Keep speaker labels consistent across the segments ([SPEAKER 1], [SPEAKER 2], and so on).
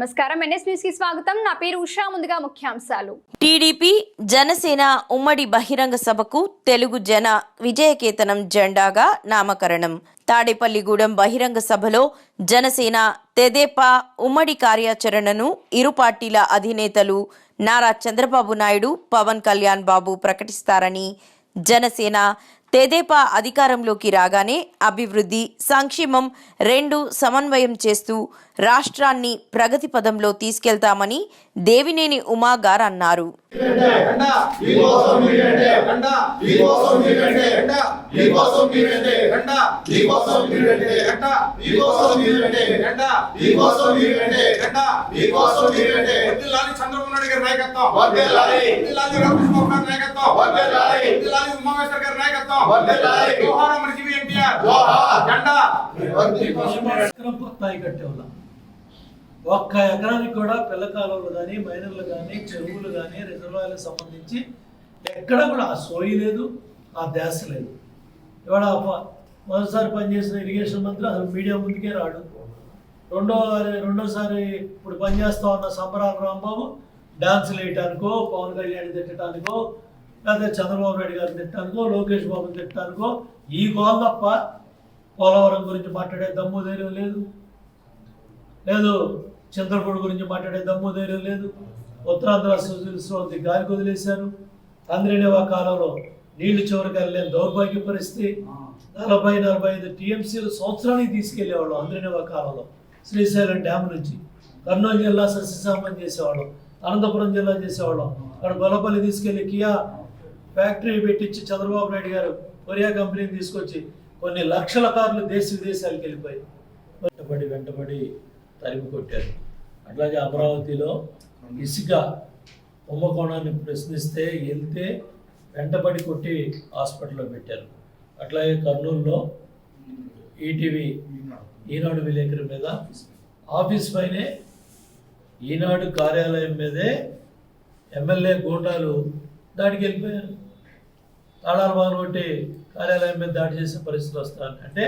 [SPEAKER 1] నమస్కారం. ఎన్ఎస్ న్యూస్కి స్వాగతం. నా పేరు ఉషా. ముందుగా ముఖ్యాంశాలు.
[SPEAKER 2] టీడీపీ జనసేన ఉమ్మడి బహిరంగ సభకు తెలుగు జన విజయకేతనం జెండాగా నామకరణం. తాడేపల్లిగూడెం బహిరంగ సభలో జనసేన తెదేపా ఉమ్మడి కార్యాచరణను ఇరు పార్టీల అధినేతలు నారా చంద్రబాబు నాయుడు పవన్ కళ్యాణ్ బాబు ప్రకటిస్తారని జనసేన తెదేపా అధికారంలోకి రాగానే అభివృద్ధి సంక్షేమం రెండు సమన్వయం చేస్తూ రాష్ట్రాన్ని ప్రగతి పదంలో తీసుకెళ్తామని దేవినేని ఉమాగార్ అన్నారు.
[SPEAKER 3] గంట మీకోసం మీరంటే గంట మీకోసం మీరంటే గంట మీకోసం మీరంటే గంట మీకోసం మీరంటే గంట మీకోసం మీరంటే గంట మీకోసం మీరంటే గంట మీకోసం మీరంటే
[SPEAKER 4] వర్ధిల్లాలి చంద్రబాబు నాయుడు గారి నాయకత్వం నాయకత్వం ఉమామేశ్వర్ గారి నాయకత్వం. జెండా
[SPEAKER 5] కొత్తాయి కట్టేవాళ్ళం ఒక్క ఎకరానికి కూడా పిల్ల కాలువలు కానీ మైనర్లు కానీ చెరువులు కానీ రిజర్వాయర్లకు సంబంధించి ఎక్కడ కూడా ఆ సోయి లేదు ఆ ధ్యాస లేదు. ఇవాళ మొదటిసారి పనిచేసిన ఇరిగేషన్ మంత్రి అసలు మీడియా ముందుకే రాడు. రెండో రెండోసారి ఇప్పుడు పనిచేస్తా ఉన్న సంబరాల రాంబాబు డాన్సులు వేయటానికో పవన్ కళ్యాణ్ తిట్టడానికో లేకపోతే చంద్రబాబు నాయుడు గారిని తిట్టడానికో లోకేష్ బాబుని తిట్టడానికో ఈ గోల్ తప్ప పోలవరం గురించి మాట్లాడే దమ్ము ధైర్యం లేదు. లేదు చంద్రపూడి గురించి మాట్లాడే దమ్ము ధైర్యం లేదు. ఉత్తరాంధ్ర సుజీల్స్లోది గాలి వదిలేశారు అంద్రేనేవా కాలంలో నీళ్ళు చివరికి వెళ్ళలేని దౌర్భాగ్య పరిస్థితి. నలభై నలభై ఐదు టీఎంసీలు సంవత్సరానికి తీసుకెళ్ళేవాళ్ళం అంద్రేనేవా కాలంలో. శ్రీశైలం డ్యామ్ నుంచి. కర్నూలు జిల్లా సస్యశామం చేసేవాళ్ళం అనంతపురం జిల్లా చేసేవాళ్ళం. అక్కడ గొల్లపల్లి తీసుకెళ్ళి కియా ఫ్యాక్టరీ పెట్టించి చంద్రబాబు నాయుడు గారు కొరియా కంపెనీని తీసుకొచ్చి కొన్ని లక్షల కార్లు దేశ విదేశాలకు వెళ్ళిపోయి వెంటబడి వెంటబడి తరిమి కొట్టారు. అట్లాగే అమరావతిలో ఇసుక కుంభకోణాన్ని ప్రశ్నిస్తే వెళ్తే వెంటబడి కొట్టి హాస్పిటల్లో పెట్టారు. అట్లాగే కర్నూలులో ఈటీవీ ఈనాడు విలేకరి మీద ఆఫీస్ పైనే ఈనాడు కార్యాలయం మీదే ఎమ్మెల్యే గోటాలు దాడికి వెళ్ళిపోయారు. తాళాలు బాగొట్టి కార్యాలయం మీద దాడి చేసే పరిస్థితులు వస్తాను అంటే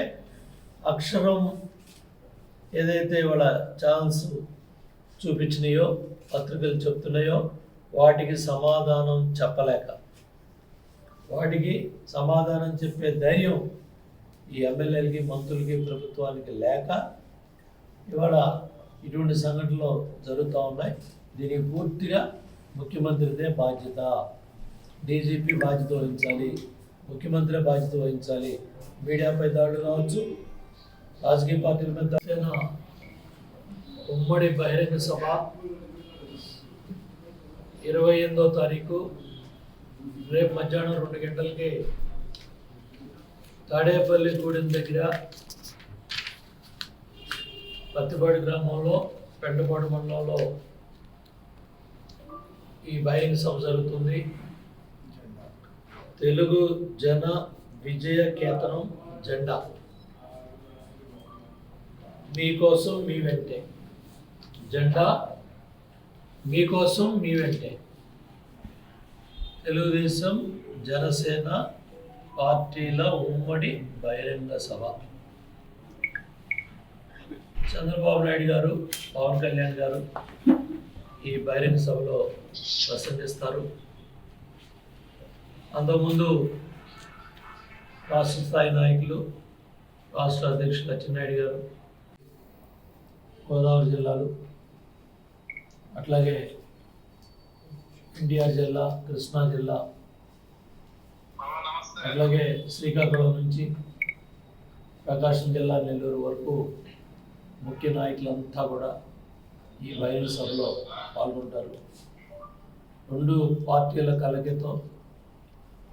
[SPEAKER 5] అక్షరం ఏదైతే వాళ్ళ ఛాన్స్ చూపించినాయో పత్రికలు చెప్తున్నాయో వాటికి సమాధానం చెప్పలేక వాటికి సమాధానం చెప్పే ధైర్యం ఈ ఎమ్మెల్యేలకి మంత్రులకి ప్రభుత్వానికి లేక ఇవాళ ఇటువంటి సంఘటనలు జరుగుతూ ఉన్నాయి. దీనికి పూర్తిగా ముఖ్యమంత్రిదే బాధ్యత. డీజీపీ బాధ్యత వహించాలి ముఖ్యమంత్రి బాధ్యత వహించాలి. మీడియాపై దాడులు కావచ్చు రాజకీయ పార్టీల మీద ఉమ్మడి బహిరంగ సభ ఇరవై ఎనిమిదో తారీఖు రేపు మధ్యాహ్నం రెండు గంటలకి తాడేపల్లి గూడెం దగ్గర పత్తిపాడు గ్రామంలో పెండపాడు మండలంలో ఈ బహిరంగ సభ జరుగుతుంది. తెలుగు జన విజయ కేతనం జెండా. మీకోసం మీ వెంటే. జెండా మీకోసం మీ వెంటే. తెలుగుదేశం జనసేన పార్టీల ఉమ్మడి బహిరంగ సభ. చంద్రబాబు నాయుడు గారు పవన్ కళ్యాణ్ గారు ఈ బహిరంగ సభలో ప్రసంగిస్తారు. అంతకుముందు రాష్ట్ర స్థాయి నాయకులు రాష్ట్ర అధ్యక్షులు అచ్చెన్నాయుడు గారు గోదావరి జిల్లాలు అట్లాగే ఎన్టీఆర్ జిల్లా కృష్ణా జిల్లా అట్లాగే శ్రీకాకుళం నుంచి ప్రకాశం జిల్లా నెల్లూరు వరకు ముఖ్య నాయకులంతా కూడా ఈ రైలు సభలో పాల్గొంటారు. రెండు పార్టీల కలయికతో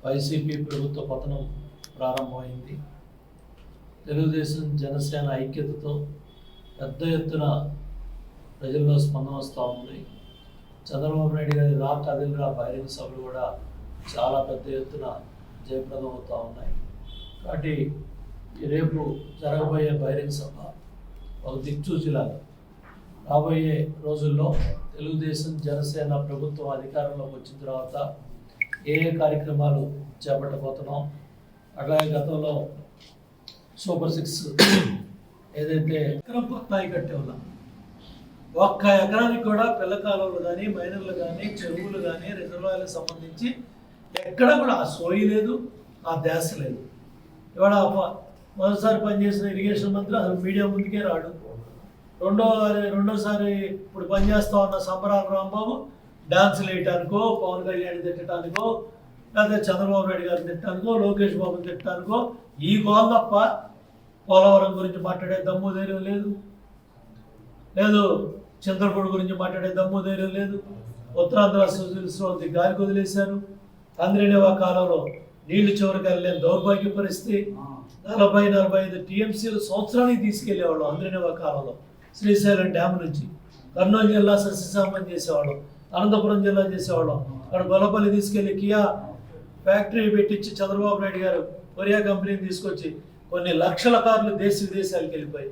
[SPEAKER 5] వైసీపీ ప్రభుత్వ పతనం ప్రారంభమైంది. తెలుగుదేశం జనసేన ఐక్యతతో పెద్ద ఎత్తున ప్రజల్లో స్పందన వస్తూ ఉంది. చంద్రబాబు నాయుడు గారి రా కదిలిరా బహిరంగ సభలు కూడా చాలా పెద్ద ఎత్తున జయప్రదం అవుతూ ఉన్నాయి. కాబట్టి రేపు జరగబోయే బహిరంగ సభ ఒక దిక్చూచిలాగా రాబోయే రోజుల్లో తెలుగుదేశం జనసేన ప్రభుత్వం అధికారంలోకి వచ్చిన తర్వాత ఏ ఏ కార్యక్రమాలు చేపట్టబోతున్నాం? అట్లాగే గతంలో సూపర్ సిక్స్ ఏదైతే ఎకరం కొత్తాయి కట్టేవాళ్ళం ఒక్క ఎకరానికి కూడా పిల్ల కానీ మైనర్లు కానీ చెరువులు కానీ రిజర్వాయర్లకు సంబంధించి ఎక్కడ కూడా ఆ సోయి లేదు ఆ ధ్యాస లేదు. ఇవాళ మొదటిసారి పనిచేసిన ఇరిగేషన్ మంత్రి అసలు మీడియా ముందుకే రాడు. రెండో రెండోసారి ఇప్పుడు పనిచేస్తా ఉన్న సంబరాల రాంబాబు డాన్సులు వేయటానికో పవన్ కళ్యాణ్ తిట్టడానికో లేకపోతే చంద్రబాబు నాయుడు గారిని తిట్టడానికో లోకేష్ బాబుని తిట్టడానికో ఈ గోల్ తప్ప పోలవరం గురించి మాట్లాడే దమ్ము ధైర్యం లేదు. లేదు చంద్రపూడి గురించి మాట్లాడే దమ్ము ధైర్యం లేదు. ఉత్తరాంధ్ర సుజీల్స్లో గాలికి వదిలేశారు అంద్రేనేవా కాలంలో నీళ్ళు చివరికి వెళ్ళలేని దౌర్భాగ్య పరిస్థితి. నలభై నలభై ఐదు టీఎంసీలు సంవత్సరానికి తీసుకెళ్ళేవాళ్ళం అంద్రేనేవా కాలంలో. శ్రీశైలం డ్యామ్ నుంచి. కర్నూలు జిల్లా సస్యశామం చేసేవాళ్ళం అనంతపురం జిల్లా చేసేవాళ్ళం. అక్కడ గొల్లపల్లి తీసుకెళ్ళి కియా ఫ్యాక్టరీ పెట్టించి చంద్రబాబు నాయుడు గారు కొరియా కంపెనీని తీసుకొచ్చి కొన్ని లక్షల కార్లు దేశ విదేశాలకు వెళ్ళిపోయి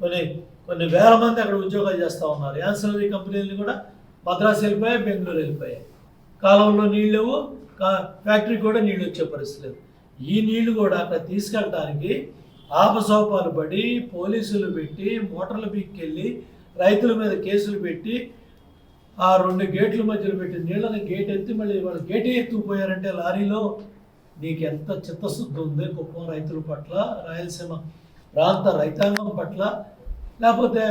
[SPEAKER 5] కొన్ని కొన్ని వేల మంది అక్కడ ఉద్యోగాలు చేస్తూ ఉన్నారు. యాన్సలరీ కంపెనీలు కూడా మద్రాసు వెళ్ళిపోయాయి బెంగళూరు వెళ్ళిపోయాయి. కాలంలో నీళ్ళు లేవు కా- ఫ్యాక్టరీకి కూడా నీళ్ళు వచ్చే పరిస్థితి లేదు. ఈ నీళ్ళు కూడా అక్కడ తీసుకెళ్ళడానికి ఆపసోపాలు పడి పోలీసులు పెట్టి మోటార్లు పీక్కెళ్ళి రైతుల మీద కేసులు పెట్టి ఆ రెండు గేట్ల మధ్యలో పెట్టి నీళ్ళని గేట్ ఎత్తి మళ్ళీ వాళ్ళు గేటే ఎత్తుకుపోయారంటే లారీలో నీకు ఎంత చిత్తశుద్ధి ఉంది కుప్పం రైతుల పట్ల రాయలసీమ ప్రాంత రైతాంగం పట్ల లేకపోతే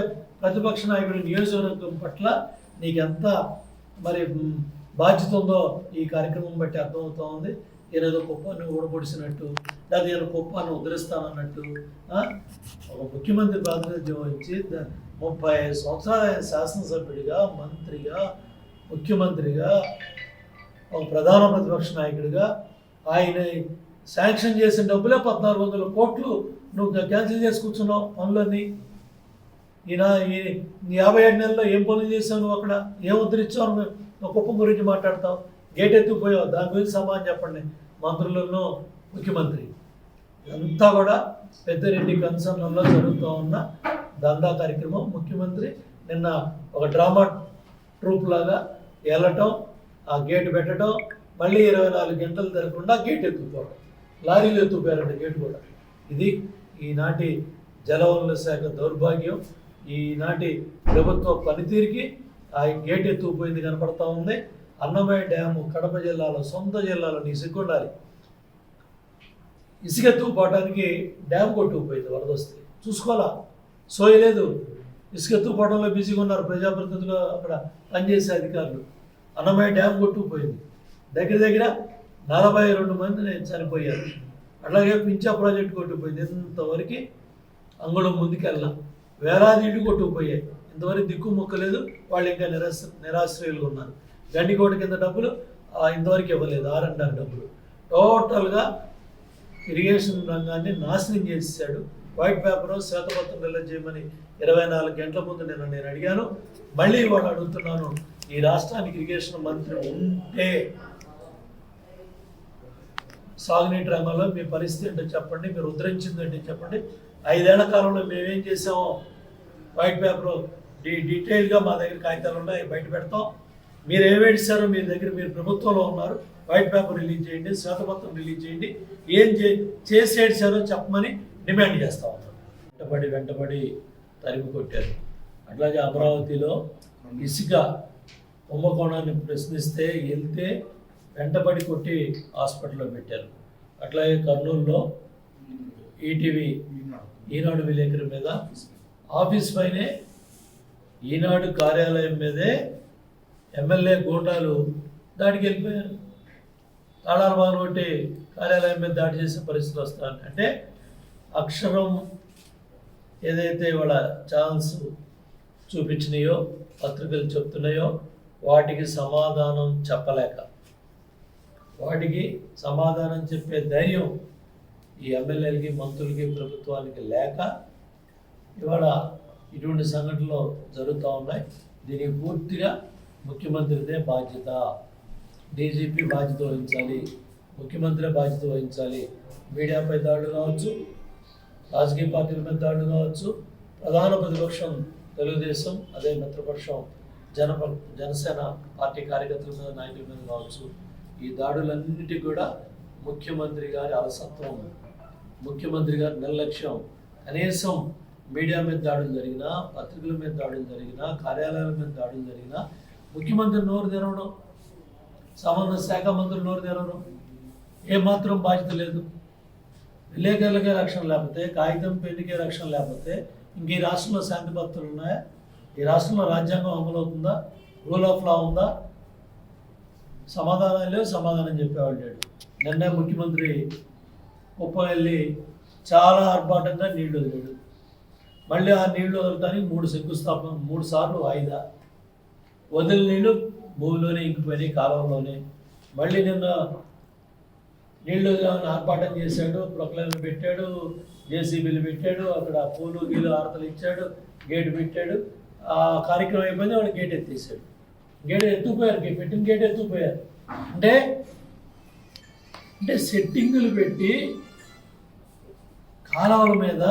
[SPEAKER 5] ప్రతిపక్ష నాయకుడి నియోజకవర్గం పట్ల నీకు ఎంత మరి బాధ్యత ఉందో ఈ కార్యక్రమం బట్టి అర్థమవుతా ఉంది. ఏదో కుప్పాన్ని ఊడబొడిసినట్టు లేదా నేను కుప్పాన్ని ఉద్ధరిస్తానన్నట్టు ఒక ముఖ్యమంత్రి ప్రాతినిధ్యం వహించి ముప్పై సంవత్సరాల శాసనసభ్యుడిగా మంత్రిగా ముఖ్యమంత్రిగా ఒక ప్రధాన ప్రతిపక్ష నాయకుడిగా ఆయన శాంక్షన్ చేసిన డబ్బులే పద్నాలుగు వందల కోట్లు నువ్వు క్యాన్సిల్ చేసి కూర్చున్నావు పనులన్నీ. ఈయన ఈ యాభై ఏడు నెలల్లో ఏం పనులు చేసావు నువ్వు అక్కడ? ఏం ఉద్ధరించావు నువ్వు కుప్పం గురించి మాట్లాడతావు? గేట్ ఎత్తుకుపోయావు దాని గురించి సమాధానం చెప్పండి. మంత్రులను ముఖ్యమంత్రి. అంతా కూడా పెద్దరెడ్డి కన్సర్న్లో జరుగుతూ ఉన్న దందా కార్యక్రమం. ముఖ్యమంత్రి నిన్న ఒక డ్రామా ట్రూప్ లాగా వెళ్ళటం ఆ గేట్ పెట్టడం మళ్ళీ ఇరవై నాలుగు గంటలు తిరగకుండా గేట్ ఎత్తుకుపోవడం లారీలు ఎత్తుకుపోయారంట గేట్ కూడా. ఇది ఈనాటి జలవనరుల శాఖ దౌర్భాగ్యం. ఈనాటి ప్రభుత్వ పనితీరుకి ఆ గేట్ ఎత్తుకుపోయింది కనపడతా ఉంది. అన్నమయ్య డ్యాము కడప జిల్లాలో సొంత జిల్లాలో నీ సిగ్గుండాలి ఇసుక ఎత్తుకుపోవడానికి డ్యామ్ కొట్టుకుపోయింది వరద వస్తే చూసుకోవాలా సోయలేదు ఇసుక ఎత్తుకుపోవడంలో బిజీగా ఉన్నారు ప్రజాప్రతినిధులు అక్కడ పనిచేసే అధికారులు. అన్నమయ్య డ్యామ్ కొట్టుకుపోయింది. దగ్గర దగ్గర నలభై రెండు మంది చనిపోయారు అట్లాగే పించా ప్రాజెక్ట్ కొట్టుకుపోయింది. ఇంతవరకు అంగుళం ముందుకెళ్ళా. వేలాది ఇళ్ళు కొట్టుకుపోయాయి. ఇంతవరకు దిక్కు మొక్కలేదు. వాళ్ళు ఇంకా నిరాశ నిరాశ్రయులుగా ఉన్నారు. గండికోట కింద డబ్బులు ఇంతవరకు ఇవ్వలేదు. ఆర్ డబ్బులు. టోటల్గా ఇరిగేషన్ రంగాన్ని నాశనం చేసేసాడు వైట్ పేపర్ శ్వేతపత్రం రిలీజ్ చేయమని ఇరవై నాలుగు గంటల ముందు నేను నేను అడిగాను. మళ్ళీ వాళ్ళు అడుగుతున్నాను. ఈ రాష్ట్రానికి ఇరిగేషన్ మంత్రి ఉంటే సాగునీటి రంగంలో మీ పరిస్థితి ఏంటో చెప్పండి మీరు ఉద్ధరించిందంటే చెప్పండి. ఐదేళ్ళ కాలంలో మేమేం చేసామో వైట్ పేపర్ డీ డీటెయిల్గా మా దగ్గర కాగితాలు ఉన్నాయి బయట పెడతాం. మీరు ఏమేడిస్తారో మీ దగ్గర మీరు ప్రభుత్వంలో ఉన్నారు వైట్ పేపర్ రిలీజ్ చేయండి శ్వేతపత్రం రిలీజ్ చేయండి. ఏం చే చేసి చెప్పమని డిమాండ్ చేస్తా. ఉన్నాం వెంటబడి వెంటబడి తరిమి కొట్టారు. అట్లాగే అమరావతిలో ఇసుక కుంభకోణాన్ని ప్రశ్నిస్తే వెళ్తే వెంటబడి కొట్టి హాస్పిటల్లో పెట్టారు. అట్లాగే కర్నూలులో ఈటీవీ ఈనాడు విలేకరి మీద ఆఫీస్ పైనే ఈనాడు కార్యాలయం మీదే ఎమ్మెల్యే గోటాలు దాడికి వెళ్ళిపోయారు. తాళాలు బాగా కార్యాలయం మీద దాడి చేసే పరిస్థితి వస్తాను అంటే అక్షరం ఏదైతే వాళ్ళ ఛాన్స్ చూపించినాయో పత్రికలు చెప్తున్నాయో వాటికి సమాధానం చెప్పలేక వాటికి సమాధానం చెప్పే ధైర్యం ఈ ఎమ్మెల్యేలకి మంత్రులకి ప్రభుత్వానికి లేక ఇవాళ ఇటువంటి సంఘటనలు జరుగుతూ ఉన్నాయి. దీనికి పూర్తిగా ముఖ్యమంత్రిదే బాధ్యత. డీజీపీ బాధ్యత వహించాలి ముఖ్యమంత్రి బాధ్యత వహించాలి. మీడియాపై దాడులు కావచ్చు రాజకీయ పార్టీలపై దాడులు కావచ్చు ప్రధాన ప్రతిపక్షం తెలుగుదేశం అదే మిత్రపక్షం జన జనసేన పార్టీ కార్యకర్తల మీద నాయకుల మీద కావచ్చు. ఈ దాడులన్నిటి కూడా ముఖ్యమంత్రి గారి అలసత్వం. ముఖ్యమంత్రి గారి నిర్లక్ష్యం. కనీసం మీడియా మీద దాడులు జరిగినా పత్రికల మీద దాడులు జరిగినా కార్యాలయాల మీద దాడులు జరిగినా ముఖ్యమంత్రి నోరు తెరవడం సంబంధ శాఖ మంత్రులు నోరు తెరవడం ఏమాత్రం బాధ్యత లేదు. విలేకరులకే రక్షణ లేకపోతే కాగితం పెళ్ళికే రక్షణ లేకపోతే ఇంక ఈ రాష్ట్రంలో శాంతి భక్తులు ఉన్నాయా? ఈ రాష్ట్రంలో రాజ్యాంగం అమలవుతుందా? రూల్ ఆఫ్ లా ఉందా? సమాధానం లేవు సమాధానం చెప్పేవాడు నిన్న ముఖ్యమంత్రి కుప్పం వెళ్ళి చాలా ఆర్భాటంగా నీళ్ళు వదిలాడు. మళ్ళీ ఆ నీళ్ళు వదలటానికి మూడు శంకుస్థాపన మూడు సార్లు వాయిదా. వదిలి నీళ్ళు భూమిలోనే ఇంకిపోయినాయి కాలంలోనే మళ్ళీ నిన్న నీళ్ళు వదిలామని ఆర్భాటం చేశాడు ప్రొక్లైన్లు పెట్టాడు జేసీబీలు పెట్టాడు అక్కడ పూలు గీలు ఆరతలు ఇచ్చాడు గేటు పెట్టాడు. ఆ కార్యక్రమం అయిపోయింది వాడు గేట్ ఎత్తేసాడు. గేట్ ఎత్తుకుపోయారు పెట్టిన గేట్ ఎత్తుకుపోయారు. అంటే అంటే సెట్టింగులు పెట్టి కాలువల మీద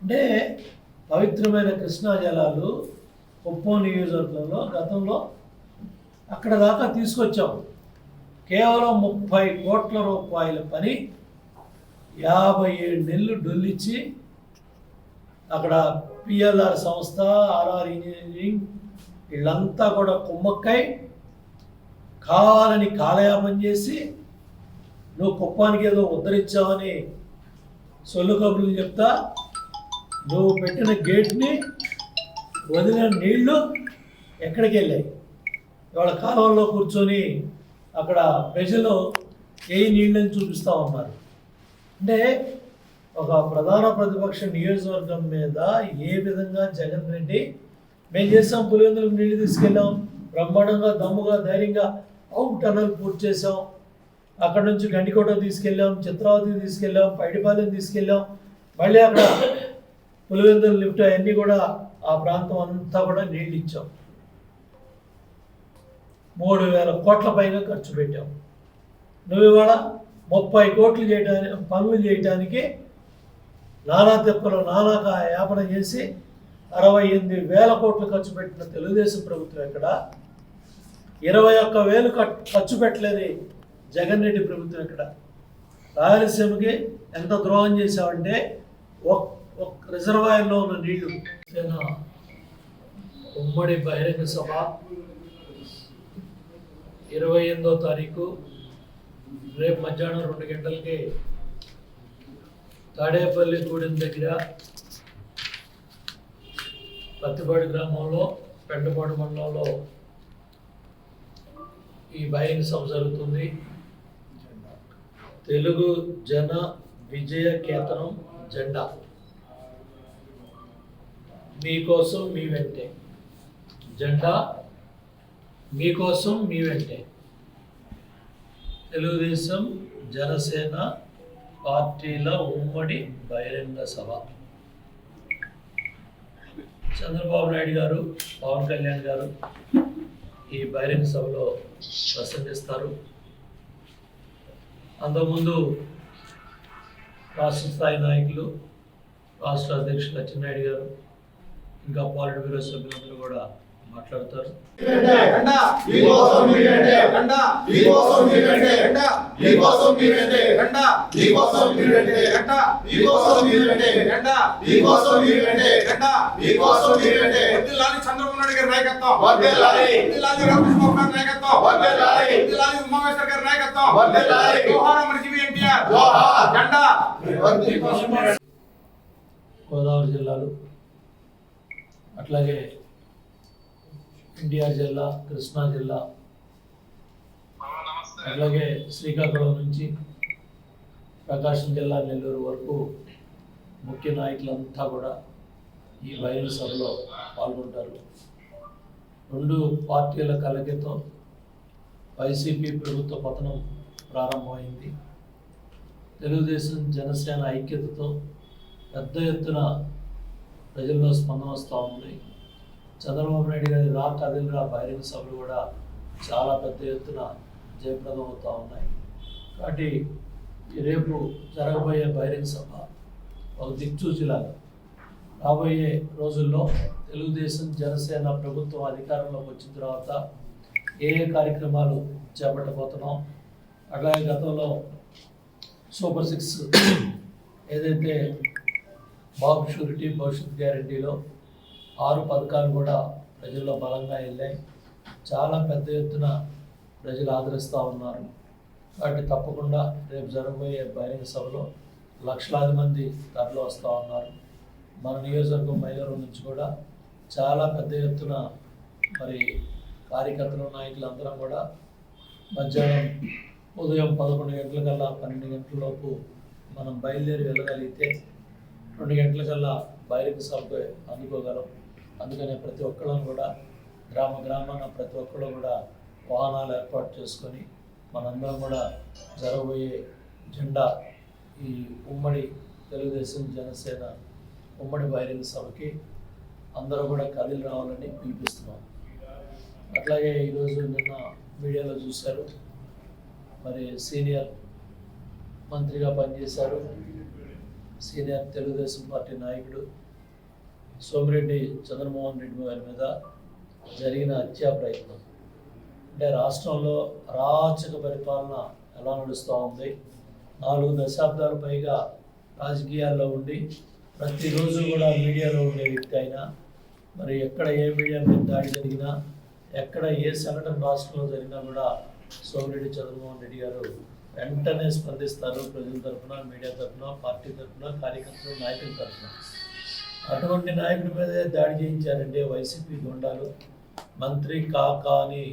[SPEAKER 5] అంటే పవిత్రమైన కృష్ణా జలాలు కుప్పం నియోజకవర్గంలో గతంలో అక్కడ దాకా తీసుకొచ్చాం. కేవలం ముప్పై కోట్ల రూపాయల పని యాభై ఏడు నెలలు డొల్లిచ్చి అక్కడ పిఎల్ఆర్ సంస్థ ఆర్ఆర్ ఇంజనీరింగ్ వీళ్ళంతా కూడా కుమ్మక్కై కావాలని కాలయాపం చేసి నువ్వు కుప్పానికి ఏదో ఉద్ధరించావని సొల్లు కబుర్లు చెప్తా నువ్వు పెట్టిన గేట్ని వదిలిన నీళ్ళు ఎక్కడికి వెళ్ళాయి? ఇవాళ కాలువల్లో కూర్చొని అక్కడ ప్రజలు ఏ నీళ్ళని చూపిస్తూ ఉన్నారు? అంటే ఒక ప్రధాన ప్రతిపక్ష నియోజకవర్గం మీద ఏ విధంగా జగన్ రెడ్డి మేము చేసాం పులివెందులకు నీళ్ళు తీసుకెళ్ళాం బ్రహ్మాండంగా దమ్ముగా ధైర్యంగా అవుట్ టనల్ పూర్తి చేసాం అక్కడ నుంచి గండికోట తీసుకెళ్ళాం చిత్రావతి తీసుకెళ్ళాం పైడిపాలెం తీసుకెళ్ళాం. మళ్ళీ అక్కడ పులివెందులు లిఫ్ట్ అవన్నీ కూడా ఆ ప్రాంతం అంతా కూడా నీళ్ళు ఇచ్చాం. మూడు వేల కోట్ల పైగా ఖర్చు పెట్టాం. నువ్వు ఇవాళ ముప్పై కోట్లు చేయడానికి పనులు చేయటానికి నానా తిప్పలు నానాక యాపన చేసి అరవై ఎనిమిది వేల కోట్లు ఖర్చు పెట్టిన తెలుగుదేశం ప్రభుత్వం ఎక్కడ? ఇరవై ఒక్క వేలు ఖర్చు పెట్టలేని జగన్ రెడ్డి ప్రభుత్వం ఎక్కడ? రాయలసీమకి ఎంత ద్రోహం చేశావంటే ఒక రిజర్వాయర్లో ఉన్న నీళ్ళు. సేన ఉమ్మడి బహిరంగ సభ ఇరవై ఎనిమిదో తారీఖు రేపు మధ్యాహ్నం రెండు గంటలకి తాడేపల్లి గూడెం దగ్గర పత్తిపాడు గ్రామంలో పెండపాడు మండలంలో ఈ బహిరంగ సభ జరుగుతుంది తెలుగు జన విజయ కేతనం జెండా. మీకోసం మీ వెంటే. జెండా మీకోసం మీ వెంటే. తెలుగుదేశం జనసేన పార్టీల ఉమ్మడి బహిరంగ సభ. చంద్రబాబు నాయుడు గారు పవన్ కళ్యాణ్ గారు ఈ బహిరంగ సభలో ప్రసంగిస్తారు అంతకుముందు రాష్ట్ర స్థాయి నాయకులు రాష్ట్ర అధ్యక్షులు అచ్చెన్నాయుడు గారు ఇంకా పాలిట్ బ్యూరో సభ్యులందరూ కూడా మాట్లాడతారు.
[SPEAKER 4] చంద్రబాబు నాయుడు గారి నాయకత్వం. రామకృష్ణ నాయకత్వం. ఉమామేశ్వర్ గారి నాయకత్వం.
[SPEAKER 5] గోదావరి జిల్లాలు. అట్లాగే ఎన్టీఆర్ జిల్లా కృష్ణా జిల్లా అట్లాగే శ్రీకాకుళం నుంచి ప్రకాశం జిల్లా నెల్లూరు వరకు ముఖ్య నాయకులంతా కూడా ఈ బహిరంగ సభలో పాల్గొంటారు. రెండు పార్టీల కలయికతో వైసీపీ ప్రభుత్వ పతనం ప్రారంభమైంది. తెలుగుదేశం జనసేన ఐక్యతతో పెద్ద ఎత్తున ప్రజల్లో స్పందన వస్తూ ఉంది. చంద్రబాబు నాయుడు గారి రా కదిలిరా బహిరంగ సభలు కూడా చాలా పెద్ద ఎత్తున జయప్రదం అవుతూ ఉన్నాయి. కాబట్టి రేపు జరగబోయే బహిరంగ సభ ఒక దిక్చూచిలాగా రాబోయే రోజుల్లో తెలుగుదేశం జనసేన ప్రభుత్వం అధికారంలోకి వచ్చిన తర్వాత ఏ ఏ కార్యక్రమాలు చేపట్టబోతున్నాం అట్లాగే గతంలో సూపర్ సిక్స్ ఏదైతే బాబు షూరిటీ భవిష్యత్ గ్యారంటీలో ఆరు పథకాలు కూడా ప్రజల్లో బలంగా వెళ్ళాయి. చాలా పెద్ద ఎత్తున ప్రజలు ఆదరిస్తూ ఉన్నారు. కాబట్టి తప్పకుండా రేపు జరగబోయే బహిరంగ సభలో లక్షలాది మంది తరలి వస్తూ ఉన్నారు. మన నియోజకవర్గం మైలూరు నుంచి కూడా చాలా పెద్ద ఎత్తున మరి కార్యకర్తలు నాయకులు అందరం కూడా మధ్యాహ్నం ఉదయం పదకొండు గంటలకల్లా పన్నెండు గంటలలోపు మనం బయలుదేరి వెళ్ళగలిగితే రెండు గంటలకల్లా బయలుకి సభకు అందుకోగలం. అందుకనే ప్రతి ఒక్కళ్ళను కూడా గ్రామ గ్రామాన ప్రతి ఒక్కళ్ళు కూడా వాహనాలు ఏర్పాటు చేసుకొని మనందరం కూడా జరగబోయే జెండా ఈ ఉమ్మడి తెలుగుదేశం జనసేన ఉమ్మడి బహిరంగ సభకి అందరూ కూడా కదిలి రావాలని పిలిపిస్తున్నాం. అట్లాగే ఈరోజు నిన్న మీడియాలో చూశారు. మరి సీనియర్ మంత్రిగా పనిచేశారు. సీనియర్ తెలుగుదేశం పార్టీ నాయకుడు సోమిరెడ్డి చంద్రమోహన్ రెడ్డి గారి మీద జరిగిన హత్యా ప్రయత్నం. అంటే రాష్ట్రంలో అరాచక పరిపాలన ఎలా నడుస్తూ ఉంది? నాలుగు దశాబ్దాల పైగా రాజకీయాల్లో ఉండి ప్రతిరోజు కూడా మీడియాలో ఉండే వ్యక్తి అయినా మరి ఎక్కడ ఏ మీడియా మీద దాడి జరిగినా ఎక్కడ ఏ సంఘటన రాష్ట్రంలో జరిగినా కూడా సోమిరెడ్డి చంద్రమోహన్ రెడ్డి గారు వెంటనే స్పందిస్తారు ప్రజల తరఫున మీడియా తరఫున పార్టీ తరఫున కార్యకర్తలు నాయకుల తరఫున. అటువంటి నాయకుడి మీదే దాడి చేయించారంటే వైసీపీ గుండాలు. మంత్రి Kakani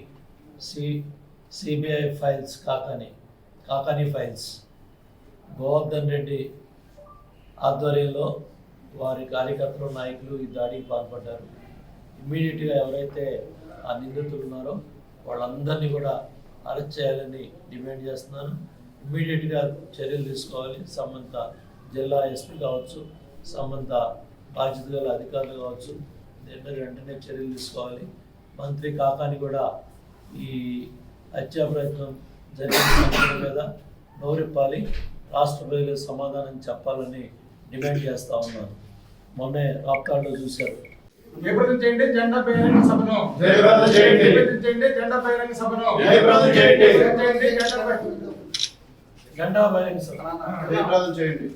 [SPEAKER 5] C CBI files Kakani Kakani files. Govardhan Reddy ఆధ్వర్యంలో వారి కార్యకర్తలు నాయకులు ఈ దాడికి పాల్పడ్డారు. ఇమ్మీడియట్గా ఎవరైతే ఆ నిందితులు ఉన్నారో వాళ్ళందరినీ కూడా అరెస్ట్ చేయాలని డిమాండ్ చేస్తున్నాను. ఇమ్మీడియట్గా చర్యలు తీసుకోవాలి. సంబంధిత జిల్లా ఎస్పీ కావచ్చు సంబంధిత బాధ్యత గల అధికారులు కావచ్చు దీని మీద వెంటనే చర్యలు తీసుకోవాలి. మంత్రి కాకాని కూడా ఈ హత్యా ప్రయత్నం జరిగిన మీద నోరిప్పాలి. రాష్ట్ర ప్రజలకు సమాధానం చెప్పాలని డిమాండ్ చేస్తా ఉన్నాను మొన్నే రాప్తాడులో చూశారు.
[SPEAKER 4] జెండా బహిరంగ సభను.
[SPEAKER 3] చేయండి.
[SPEAKER 4] జెండా బహిరంగ సభను.
[SPEAKER 3] జయప్రదం చేయండి.
[SPEAKER 4] విభజించండి జెండా బహిరంగ
[SPEAKER 5] జెండా బహిరంగ సభ.
[SPEAKER 3] జయప్రదం చేయండి.